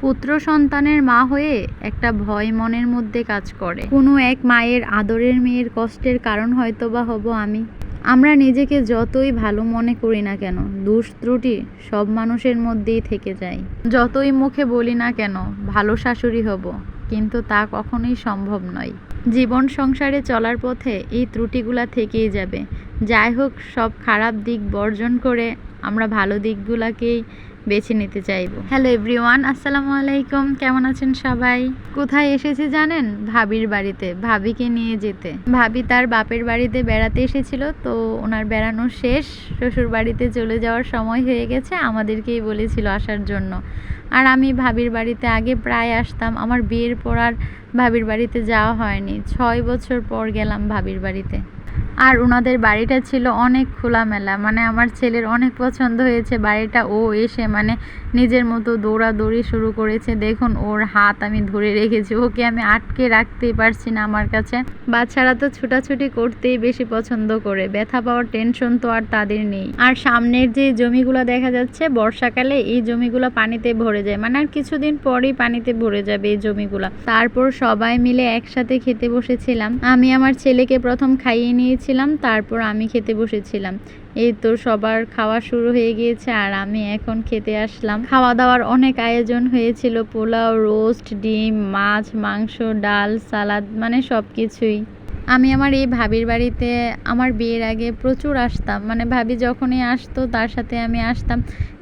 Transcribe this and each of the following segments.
পুত্র সন্তানের মা হয়ে একটা ভয় মনের মধ্যে কাজ করে। কোনো এক মায়ের আদরের মেয়ের কষ্টের কারণ হয়তো বা হব আমি। আমরা নিজেকে যতই ভালো মনে করি না কেন, দোষ ত্রুটি সব মানুষের মধ্যেই থেকে যায়। যতই মুখে বলি না কেন, ভালো শাশুড়ি হব, কিন্তু তা কখনোই সম্ভব নয়। জীবন সংসারে চলার পথে এই ত্রুটিগুলা থেকেই যাবে। যাই হোক, সব খারাপ দিক বর্জন করে আমরা ভালো দিকগুলাকেই বেছে নিতে চাইব। হ্যালো এভরিওয়ান আসসালামু আলাইকুম, কেমন আছেন সবাই? কোথায় এসেছি জানেন? ভাবির বাড়িতে, ভাবিকে নিয়ে যেতে। ভাবি তার বাপের বাড়িতে বেড়াতে এসেছিল, তো ওনার বেড়ানো শেষ, শ্বশুর বাড়িতে চলে যাওয়ার সময় হয়ে গেছে, আমাদেরকেই বলেছিল আসার জন্য। আর আমি ভাবির বাড়িতে আগে প্রায় আসতাম, আমার বিয়ের পর আর ভাবির বাড়িতে যাওয়া হয়নি। ছয় বছর পর গেলাম ভাবির বাড়িতে। আর ওনাদের বাড়িটা ছিল অনেক খোলামেলা মানে আমার ছেলের অনেক পছন্দ হয়েছে বাড়িটা। ও এসে মানে নিজের মতো দৌড়াদৌড়ি শুরু করেছে। দেখুন, ওর হাত আমি ধরে রেখেছি। ওকে আমি আটকে রাখতেই পারছি না আমার কাছে। বাচ্চারা তো ছুটাছুটি করতেই বেশি পছন্দ করে। ব্যথা পাওয়ার টেনশন তো আর তাদের নেই। আর সামনের যে জমিগুলো দেখা যাচ্ছে, বর্ষাকালে এই জমিগুলো পানিতে ভরে যায়। মানে আর কিছুদিন পরেই পানিতে ভরে যাবে এই জমিগুলো। তারপর সবাই মিলে একসাথে খেতে বসেছিলাম। আমি আমার ছেলেকে প্রথম খাইয়ে নিয়েছিলাম তারপর আমি খেতে বসেছিলাম। এই তো সবার খাওয়া শুরু হয়ে গিয়েছে আর আমি এখন খেতে আসলাম। খাওয়া দাওয়ার অনেক আয়োজন হয়েছিল, পোলাও, রোস্ট, ডিম, মাছ, মাংস, ডাল, সালাদ মানে সব কিছুই আমি আমার এই ভাবির বাড়িতে আমার বিয়ের আগে প্রচুর আসতাম। মানে ভাবি যখনই আসতো তার সাথে আমি আসতাম।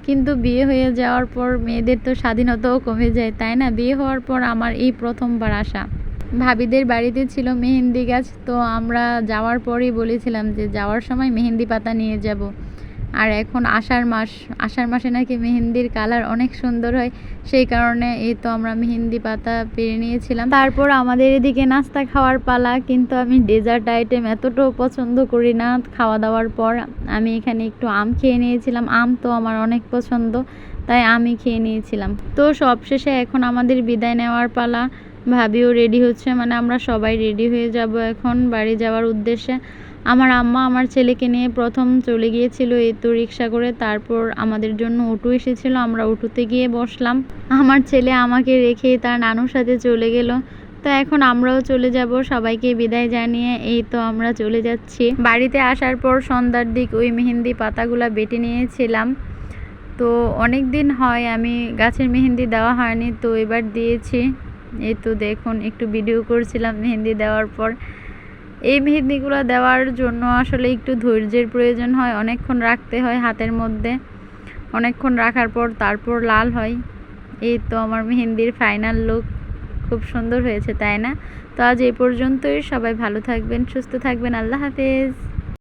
কিন্তু বিয়ে হয়ে যাওয়ার পর মেয়েদের তো স্বাধীনতাও কমে যায়, তাই না? বিয়ে হওয়ার পর আমার এই প্রথমবার আসা। ভাবিদের বাড়িতে ছিল মেহেন্দি গাছ, তো আমরা যাওয়ার পরেই বলেছিলাম যে যাওয়ার সময় মেহেন্দি পাতা নিয়ে যাব। আর এখন আষাঢ় মাস, আষাঢ় মাসে নাকি মেহেন্দির কালার অনেক সুন্দর হয়, সেই কারণে এই তো আমরা মেহেন্দি পাতা পেরে নিয়েছিলাম। তারপর আমাদের এদিকে নাস্তা খাওয়ার পালা, কিন্তু আমি ডেজার্ট আইটেম এতটাও পছন্দ করি না। খাওয়া দাওয়ার পর আমি এখানে একটু আম খেয়ে নিয়েছিলাম। আম তো আমার অনেক পছন্দ, তাই আমি খেয়ে নিয়েছিলাম। তো সবশেষে এখন আমাদের বিদায় নেওয়ার পালা। ভাবিও রেডি হচ্ছে মানে আমরা সবাই রেডি হয়ে যাব এখন বাড়ি যাওয়ার উদ্দেশ্যে। আমার আম্মা আমার ছেলেকে নিয়ে প্রথম চলে গিয়েছিল এই তো রিক্সা করে, তারপর আমাদের জন্য অটো এসেছিল, আমরা অটোতে গিয়ে বসলাম। আমার ছেলে আমাকে রেখে তার নানুর সাথে চলে গেল। তো এখন আমরাও চলে যাব, সবাইকে বিদায় জানিয়ে এই তো আমরা চলে যাচ্ছি। বাড়িতে আসার পর সন্ধ্যার দিক ওই মেহেন্দি পাতাগুলা বেটে নিয়েছিলাম। তো অনেক দিন হয় আমি গাছের মেহেন্দি দেওয়া হয়নি, তো এবার দিয়েছি। এই তো দেখুন, একটু ভিডিও করছিলাম মেহেন্দি দেওয়ার পর। এই মেহেন্দিগুলো দেওয়ার জন্য আসলে একটু ধৈর্যের প্রয়োজন হয়, অনেকক্ষণ রাখতে হয় হাতের মধ্যে। অনেকক্ষণ রাখার পর তারপর লাল হয়। এই তো আমার মেহেন্দির ফাইনাল লুক খুব সুন্দর হয়েছে, তাই না? তো আজ এই পর্যন্তই, সবাই ভালো থাকবেন, সুস্থ থাকবেন, আল্লাহ হাফেজ।